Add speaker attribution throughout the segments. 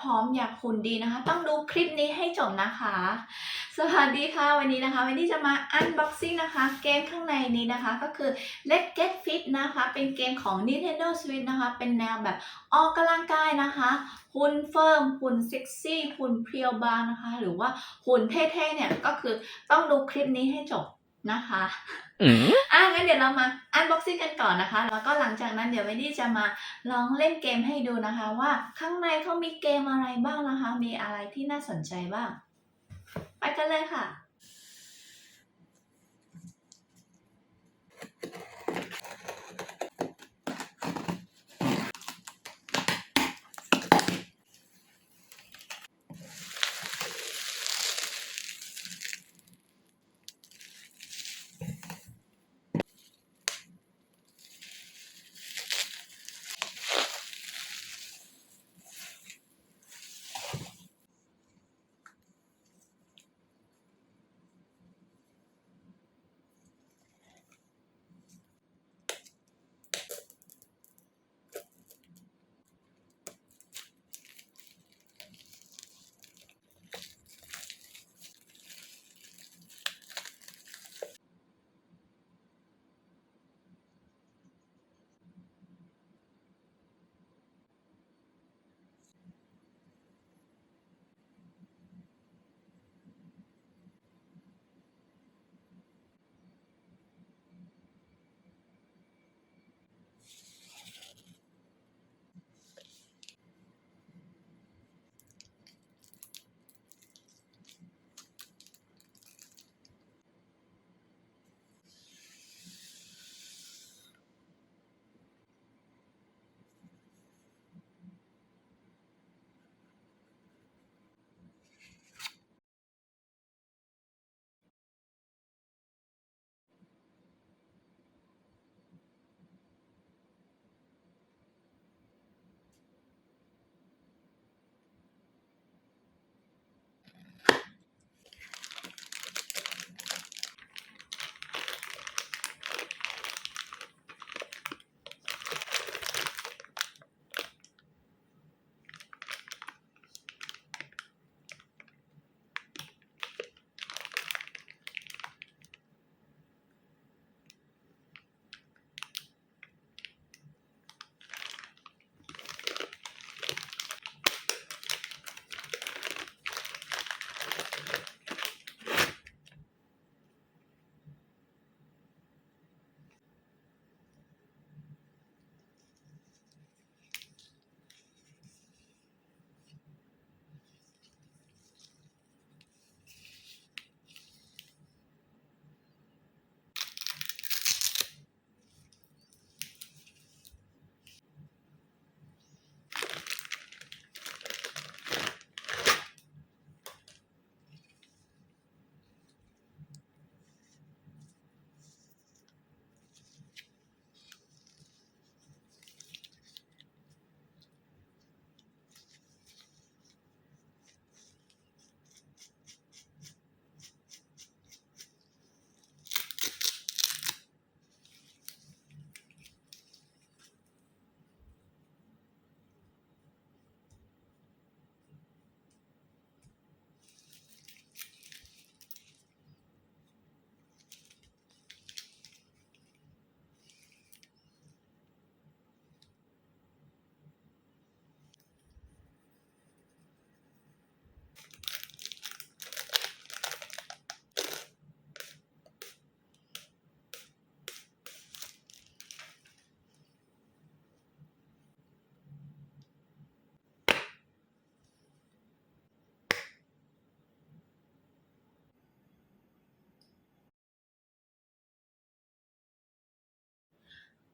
Speaker 1: ผอมอยากหุ่นดีนะคะ ต้องดูคลิปนี้ให้จบนะคะ สวัสดีค่ะวันนี้นะคะวันนี้จะมาอันบ็อกซิ่งนะคะ เกมข้างในนี้นะคะก็คือ Let's Get Fit นะคะ เป็นเกมของ Nintendo Switch นะคะ เป็นแนวแบบออกกำลังกายนะคะหุ่นเฟิร์มหุ่นเซ็กซี่หุ่นเพรียวบางนะคะ หรือว่าหุ่นเท่ๆเนี่ยก็คือต้องดูคลิปนี้ให้จบ นะคะ
Speaker 2: Mm?
Speaker 1: อะงั้นเดี๋ยวเรามาอันบ็อกซิ่งกันก่อนนะคะ แล้วก็หลังจากนั้นเดี๋ยววินดี้จะมาลองเล่นเกมให้ดูนะคะ ว่าข้างในเขามีเกมอะไรบ้างนะคะ มีอะไรที่น่าสนใจบ้าง ไปกันเลยค่ะ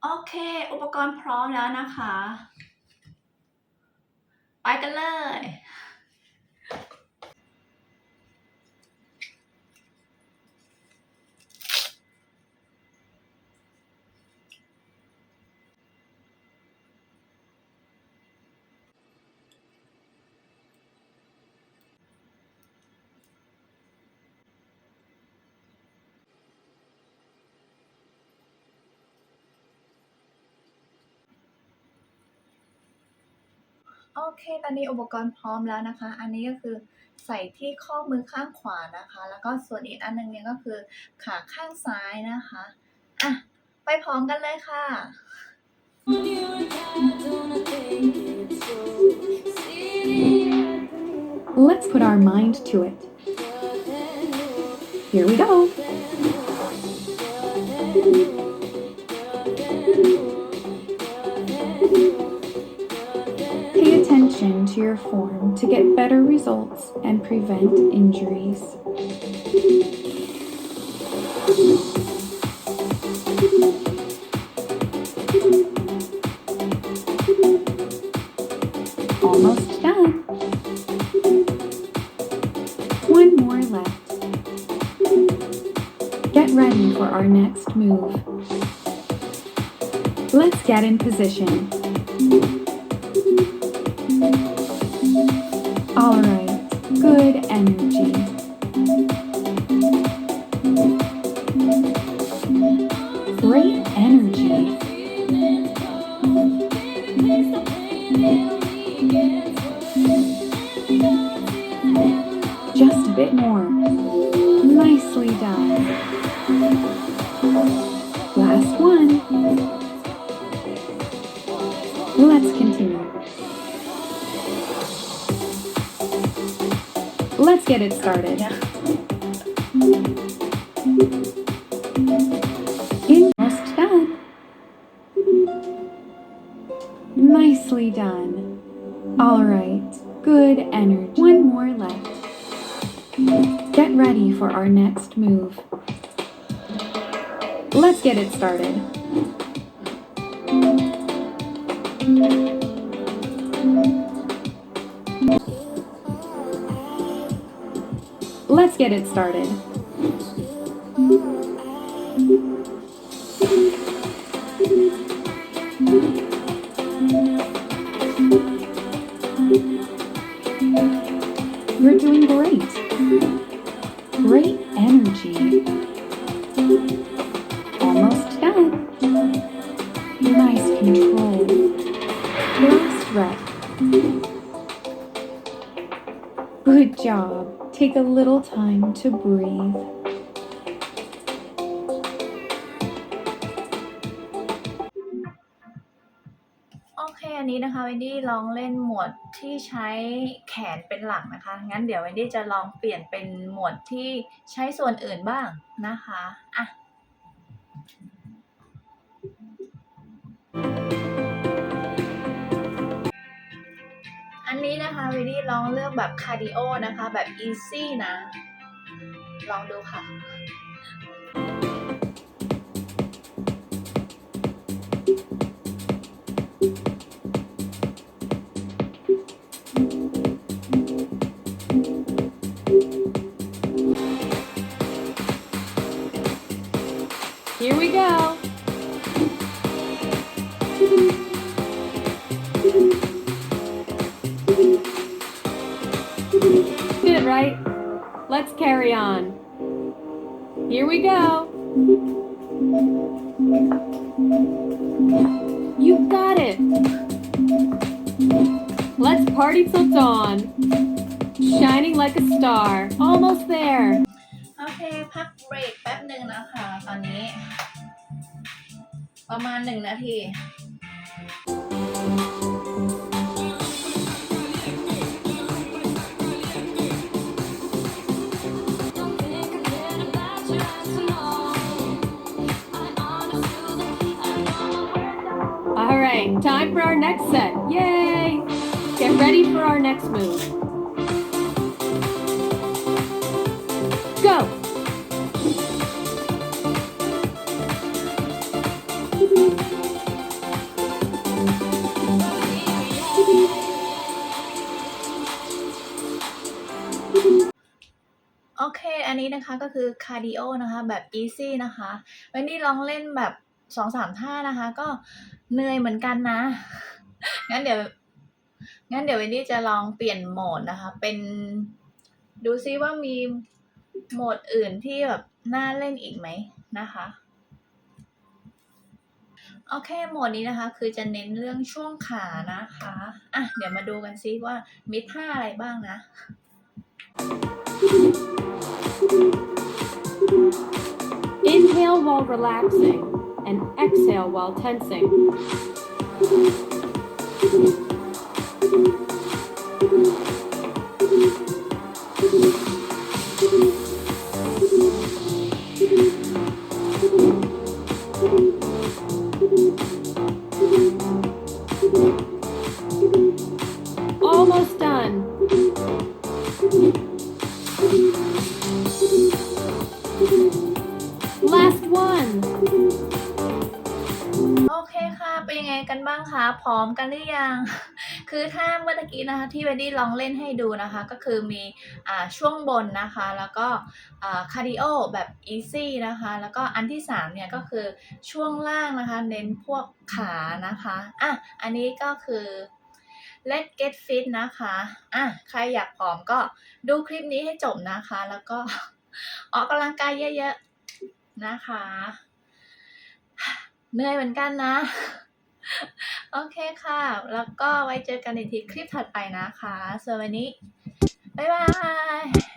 Speaker 1: โอเค อุปกรณ์พร้อมแล้วนะคะ ไปกันเลย โอเค ตอนนี้อุปกรณ์พร้อมแล้วนะคะ อันนี้ก็คือใส่ที่ข้อมือข้างขวานะคะ แล้วก็ส่วนอีกอันหนึงเนี่ยก็คือขาข้างซ้ายนะคะ อะ ไปพร้อมกันเลยค่ะ
Speaker 2: Let's put our mind to it. Here we go. Pay attention to your form to get better results and prevent injuries. Almost done. One more left. Get ready for our next move. Let's get in position. All right, good energy. Great energy. Just a bit more. Nicely done. Let's get it started. Almost done. Nicely done. All right, good energy. One more left. Get ready for our next move. Let's get it started. Let's get it started. You're doing great. Great energy. Almost done. Nice control. Last breath. Good job. Take a little time to breathe.
Speaker 1: โอเคอันนี้นะคะเวนดี้ลองเล่นหมวดที่ใช้แขนเป็นหลักนะคะ งั้นเดี๋ยวเวนดี้จะลองเปลี่ยนเป็นหมวดที่ใช้ส่วนอื่นบ้างนะคะ อะ นี้นะคะวนดี้ลองเลือกแบบคาร์ดิโอนะคะแบบอีซี่นะ ลองดูค่ะ
Speaker 2: right. Let's carry on. Here we go. You got it. Let's party till dawn. Shining like a star. Almost there.
Speaker 1: โอเค พักเบรกแป๊บหนึ่งนะคะ ตอนนี้ ประมาณหนึ่งนาที
Speaker 2: right, time for our next set. Yay! Get ready for our next move. Go!
Speaker 1: Ooh. โอเคอันนี้นะคะก็คือคาร์ดิโอนะคะแบบอีซี่นะคะ วันนี้ลองเล่นแบบสองสามท่านะคะ ก็ เหนื่อยเหมือนกันนะ งั้นเดี๋ยว งั้นเดี๋ยววันนี้จะลองเปลี่ยนโหมดนะคะ เป็นดูซิว่ามีโหมดอื่นที่แบบน่าเล่นอีกไหมนะคะ โอเคโหมดนี้นะคะ คือจะเน้นเรื่องช่วงขานะคะ อะ เดี๋ยวมาดูกันซิว่ามีท่าอะไรบ้างนะ
Speaker 3: Inhale while relaxing and exhale while tensing. Almost
Speaker 1: เป็นยังไงกันบ้างคะพร้อมกันหรือยัง คือถ้าเมื่อกี้นะคะที่เวนดี้ลองเล่นให้ดูนะคะ ก็คือมีอ่าช่วงบนนะคะ แล้วก็คาร์ดิโอแบบอีซี่นะคะ แล้วก็อันที่3เนี่ยก็คือช่วงล่างนะคะ เน้นพวกขานะคะอะอันนี้ก็คือ Let's Get Fit นะคะอะใครอยากผอมก็ดูคลิปนี้ให้จบนะคะ แล้วก็ออกกำลังกายเยอะๆนะคะ เหนื่อยเหมือนกันนะ โอเคค่ะ แล้วก็ไว้เจอกันในทีคลิปถัดไปนะคะส่วนวันนี้ บ๊ายบาย